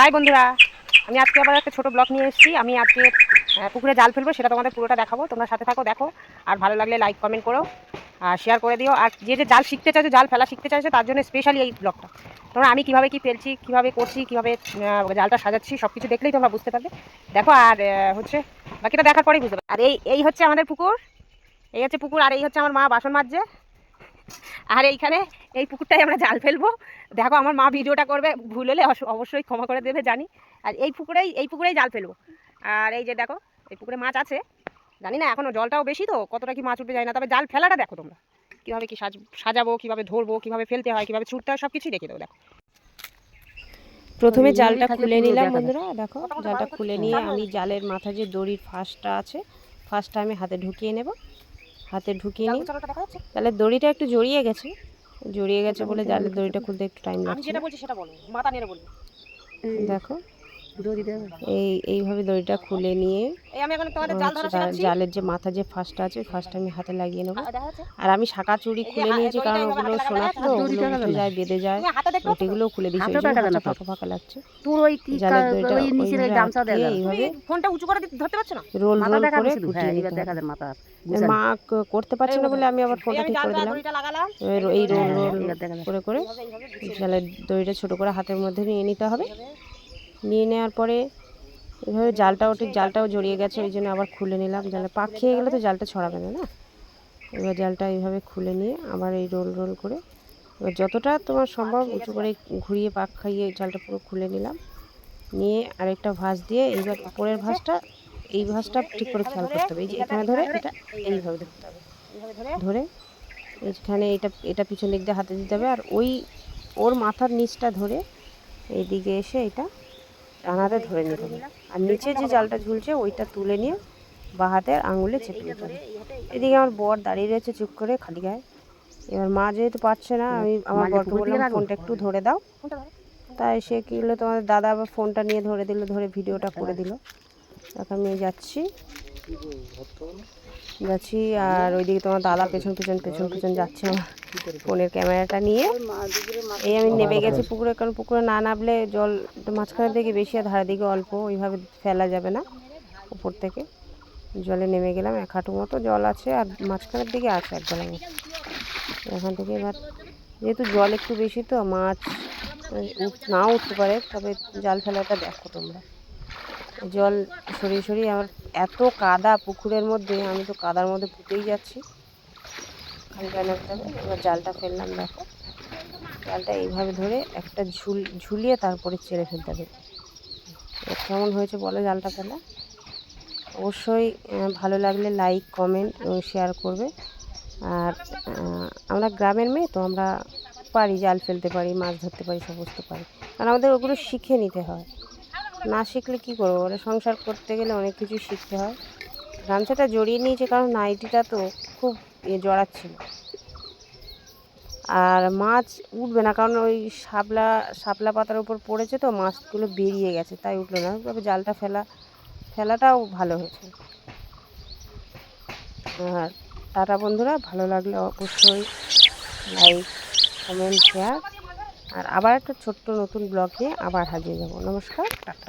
High বন্ধুরা, আমি আজকে আবার একটা ছোটো ব্লগ নিয়ে এসেছি। আমি আজকে পুকুরে জাল ফেলব, সেটা তোমাদের পুরোটা দেখাবো। তোমরা সাথে থাকো, দেখো। আর ভালো লাগলে লাইক কমেন্ট করো, আর শেয়ার করে দিও। আর যে যে জাল শিখতে চাইছো, জাল ফেলা শিখতে চাইছো, তার জন্য স্পেশালি এই ব্লগটা তোমরা আমি কীভাবে কি ফেলছি, কীভাবে করছি, কীভাবে জালটা সাজাচ্ছি সব কিছু দেখলেই তোমরা বুঝতে পারবে। দেখো, আর হচ্ছে, বাকিটা দেখার পরেই বুঝতে পারবে। আর এই এই হচ্ছে আমাদের পুকুর, এই হচ্ছে পুকুর, আর এই হচ্ছে আমার মা বাসন মাজছে। আর এইখানে এই পুকুরটাই আমরা জাল ফেলব। দেখো আমার মা ভিডিওটা করবে ভুল হলে অবশ্যই ক্ষমা করে দেবে জানি। আর এই পুকুরেই এই পুকুরেই জাল ফেলব। আর এই যে দেখো এই পুকুরে মাছ আছে। জানি না এখনও জলটাও বেশি তো কতটা কি মাছ উঠবে যায় না। তবে জাল ফেলাটা দেখো তোমরা। কীভাবে কি সাজ সাজাবো কীভাবে ধরবো কীভাবে ফেলতে হয় কীভাবে ছুটতে হয় সব কিছুই দেখে দেবো দেখো। প্রথমে জালটা খুলে নিলাম বন্ধুরা দেখো জালটা খুলে নিয়ে আমি জালের মাথা যে দড়ির ফাঁসটা আছে ফাঁসটা আমি হাতে ঢুকিয়ে নেব। হাতে ঢুকিয়ে নিই। তাহলে দড়িটা একটু জড়িয়ে গেছে। জড়িয়ে গেছে বলে জালের দড়িটা খুলতে একটু টাইম লাগছে। যেটা বলছি সেটা বলো। মাথা নেড়ে বলব। দেখো। এই এইভাবে দড়িটা খুলে নিয়ে জালের যে মাথা যে ফাঁসটা আছে ফাঁসটা আমি হাতে লাগিয়ে নেব। আর আমি শাঁকা চুড়ি খুলে নিয়েছি কারণ ওগুলো সোনার তো ওগুলো যায় বেঁধে যায়। ওটিগুলো খুলে দিয়েছি। ফাঁকা ফাঁকা লাগছে। জালের দড়িটা এইভাবে। ফোনটা উঁচু করে ধরতে পারছ না? রোল রোল করে ফুটিয়ে হ্যাঁ নিতে মা করতে পারছে না বলে আমি আবার ফোনটা ঠিক করে দিলাম। দড়িটা লাগালাম। এই রোল রোল করে করে জালের দড়িটা ছোট করে হাতের মধ্যে নিয়ে নিতে হবে। নিয়ে নেওয়ার পরে এভাবে জালটাও ঠিক জালটাও জড়িয়ে গেছে, ওই জন্য আবার খুলে নিলাম। জালে পাক খেয়ে গেলে তো জালটা ছড়াবে না না? এবার জালটা এইভাবে খুলে নিয়ে আবার এই রোল রোল করে এবার যতটা তোমার সম্ভব উঁচু করে ঘুরিয়ে পাক খাইয়ে জালটা পুরো খুলে নিলাম। নিয়ে আরেকটা ভাঁজ দিয়ে এইবার উপরের ভাঁজটা, এই ভাঁজটা ঠিক করে খেয়াল করতে হবে। এই যে এখানে ধরে, এটা এইভাবে ধরতে হবে। ধরে ধরে এখানে এটা এটা পিছন দিক দিয়ে হাতে দিতে হবে। আর ওই, ওর মাথার নিচটা ধরে এইদিকে এসে এটা ডানাতে ধরে নিতে হবে। আর নিচে যে জালটা ঝুলছে ওইটা তুলে নিয়ে বা হাতের আঙুলে চেপে নিতে হবে। এদিকে আমার বর দাঁড়িয়ে রয়েছে চুপ করে খালি গায়ে। এবার মা যেহেতু পারছে না আমি আমার বরকে বললাম ফোনটা একটু ধরে দাও। তাই সে কী হলো তোমাদের দাদা আবার ফোনটা নিয়ে ধরে দিল ধরে ভিডিওটা করে দিল। এখন আমি যাচ্ছি। যাচ্ছি, আর ওইদিকে তোমার দাদা পেছন পেছন পেছন পেছন যাচ্ছে আমার ফোনের ক্যামেরাটা নিয়ে। এই আমি নেমে গেছি পুকুরে, কারণ পুকুরে না নামলে জল মাঝখানের দিকে বেশি আর ধারের দিকে অল্প, ওইভাবে ফেলা যাবে না উপর থেকে। জলে নেমে গেলাম, এক হাঁটু মতো জল আছে আর মাঝখানের দিকে আছে এক মতো এখান থেকে এবার, যেহেতু জল একটু বেশি তো, মাছ নাও উঠতে পারে, তবে জাল ফেলাটা দেখো তোমরা। জল সরিয়ে সরিয়ে আমার এত কাদা পুকুরের মধ্যে, আমি তো কাদার মধ্যে পুঁতেই যাচ্ছি। এবার জালটা ফেললাম, দেখো। জালটা এইভাবে ধরে একটা ঝুল, ঝুলিয়ে তারপরে ছেড়ে ফেলতে হবে। কেমন হয়েছে বলো জালটা ফেলা? অবশ্যই ভালো লাগলে লাইক কমেন্ট এবং শেয়ার করবে। আর আমরা গ্রামের মেয়ে তো, আমরা পারি জাল ফেলতে পারি, মাছ ধরতে পারি, সমস্ত পারি। কারণ আমাদের ওগুলো শিখে নিতে হয়। না শিখলে কি করব? ওরা সংসার করতে গেলে অনেক কিছু শিখতে হয়। গামছাটা জড়িয়ে নিয়েছে কারণ নাইটিটা তো খুব জড়াচ্ছিল। আর মাছ উঠবে না, কারণ ওই শাপলা শাপলা পাতার উপর পড়েছে তো, মাছগুলো বেরিয়ে গেছে, তাই উঠল না। তবে জালটা ফেলা, ফেলাটাও ভালো হয়েছে। আর টাটা বন্ধুরা, ভালো লাগলে অবশ্যই লাইক, কমেন্ট, শেয়ার। আর আবার একটা ছোট্ট নতুন ব্লগ নিয়ে আবার হাজির যাব নমস্কার, টাটা।